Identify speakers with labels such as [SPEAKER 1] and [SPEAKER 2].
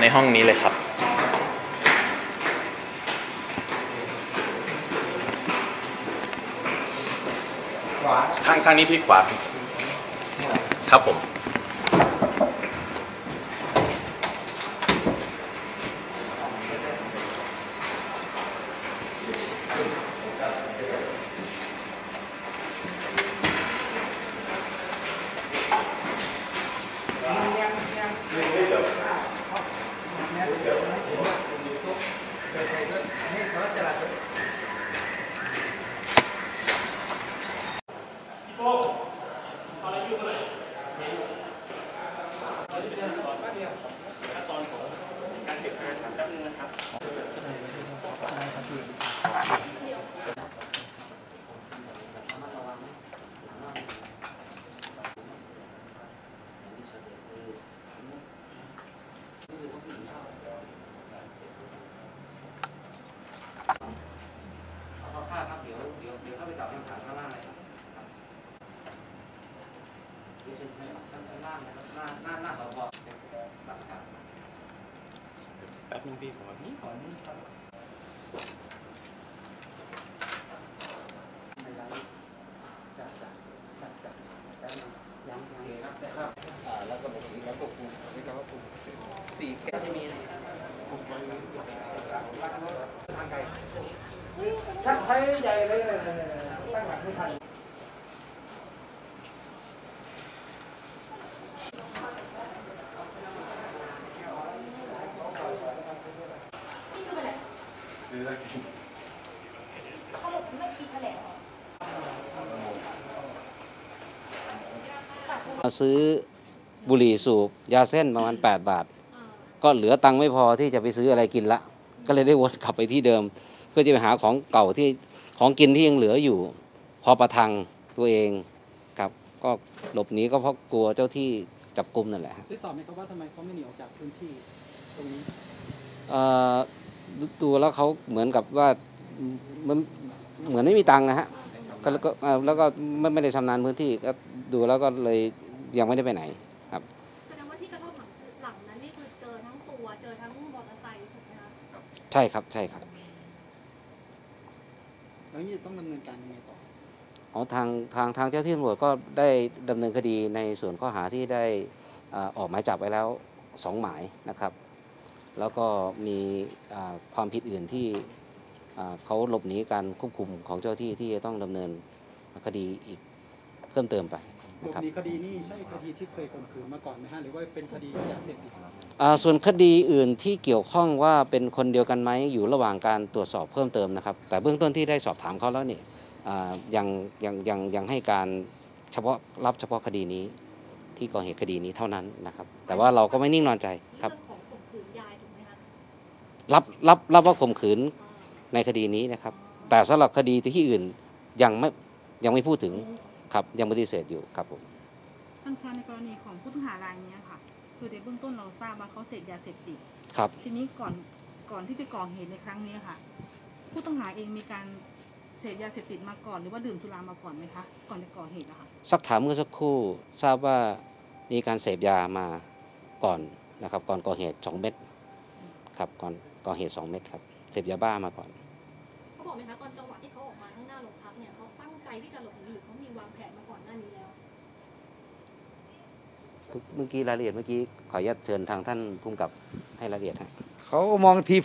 [SPEAKER 1] ในห้องนี้เลยครับ
[SPEAKER 2] ขวา
[SPEAKER 1] ข้างข้างนี้พลิกขวา
[SPEAKER 2] นี่เหรอ
[SPEAKER 1] ครับผม
[SPEAKER 2] พอาผ้าครับเดี๋ยวเดี๋ยวเดี๋ยวเข้าไปตอบคำถามข้างล่างเลยครับเดี๋ยวเชิญเชิญข้างล่างนะครับหน้าหน้าหน้าสพหลักฐาน
[SPEAKER 1] แป๊บนึงพี่ผมว่านี่ขอนนี่
[SPEAKER 2] ยังโอเคครับได้ครับอ่าแล้วก็ปกติแล้วก็คุม สี่แก้วจะมีทางไกลใช้ใหญ่เลยตั้งหลักไม่ทัน
[SPEAKER 3] นี่คืออะไรเขาบอกไม่คิดแถลง
[SPEAKER 4] มาซื้อบุหรี่สูบยาเส้นประมาณ 8 บาท ก็เหลือตังค์ไม่พอที่จะไปซื้ออะไรกินละ ก็เลยได้วนกลับไปที่เดิม เพื่อจะไปหาของเก่าที่ของกินที่ยังเหลืออยู่ พอประทังตัวเองครับ ก็หลบหนีก็เพราะกลัวเจ้าที่จับกลุ่มนั่นแหละฮะ
[SPEAKER 5] ได้สอบไหมครับว่าทำไมเขาไม่หนีออกจากพื้นที่ตรงนี้
[SPEAKER 4] เอ่อดูดูแล้วเขาเหมือนกับว่ามันเหมือนไม่มีตังค์นะฮะก็แล้วก็เอ่อแล้วก็ไม่ไม่ได้ชำนาญพื้นที่ก็ดูแล้วก็เลยยังไม่ได้ไปไหน
[SPEAKER 3] ทั้งมอเตอร์ไซค์ถูกไหมคะ
[SPEAKER 4] ใช่ครับใช่ครับ
[SPEAKER 5] แล้วนี่ต้องดำเนินการยังไงต่อ
[SPEAKER 4] อ๋อทางทางทางเจ้าที่ตำรวจก็ได้ดำเนินคดีในส่วนข้อหาที่ได้อ่าออกหมายจับไว้แล้วสองหมายนะครับ แล้วก็มีอ่าความผิดอื่นที่อ่าเขาหลบหนีการควบคุมของเจ้าที่ที่จะต้องดำเนินคดีอีกเพิ่มเติมไป
[SPEAKER 5] หล
[SPEAKER 4] นะ
[SPEAKER 5] บ
[SPEAKER 4] ครับ
[SPEAKER 5] หนีคดีนี่ใช่คดีที่เคยข่มขืนมาก่อนไหมฮะหรือว่าเป็นคดียาเสพติด
[SPEAKER 4] อ่าส่วนคดีอื่นที่เกี่ยวข้องว่าเป็นคนเดียวกันไหมอยู่ระหว่างการตรวจสอบเพิ่มเติมนะครับ แต่เบื้องต้นที่ได้สอบถามเขาแล้วเนี่ยอ่ายังยังยังยังให้การเฉพาะรับเฉพาะคดีนี้ ที่ก่อเหตุคดีนี้เท่านั้นนะครับ แต่ว่าเราก็ไม่นิ่งนอนใจ
[SPEAKER 3] นี่
[SPEAKER 4] ครับ
[SPEAKER 3] เรื่องของข่มขืนยายถูกไหมคะ
[SPEAKER 4] รับรับรับว่าข่มขืนในคดีนี้นะครับ แต่สำหรับคดีที่อื่นยังไม่ยังไม่พูดถึง ครับยังปฏิเสธอยู่ครับผม
[SPEAKER 6] ท่านคะในกรณีของผู้ต้องหารายเนี้ยค่ะคือในเบื้องต้นเราทราบว่าเขาเสพยาเสพติด
[SPEAKER 4] ครับ
[SPEAKER 6] ทีนี้ก่อนก่อนที่จะก่อเหตุในครั้งนี้ค่ะ ผู้ต้องหาเองมีการเสพยาเสพติดมาก่อนหรือว่าดื่มสุรามาก่อนไหมคะก่อนจะก่อเหตุอะค่ะ
[SPEAKER 4] สักถามเมื่อสักครู่ทราบว่ามีการเสพยามาก่อนนะครับ ก่อนก่อเหตุ2เม็ดครับก่อนก่อเหตุ2เม็ดครับเสพยาบ้ามาก่อน
[SPEAKER 3] เขา บอกไหมคะตอนจังหวะที่เขาออกมาข้างหน้าโรงพักเนี่ยเขาตั้งใจที่จะหลบหนีหรือเขามีวางแผนมาก่อนหน้านี้แล้ว
[SPEAKER 4] เมื่อกี้รายละเอียดเมื่อกี้ขออนุญาตเชิญทางท่านภูมิกับให้รายละเอียดฮะ
[SPEAKER 7] เขามองทีเผ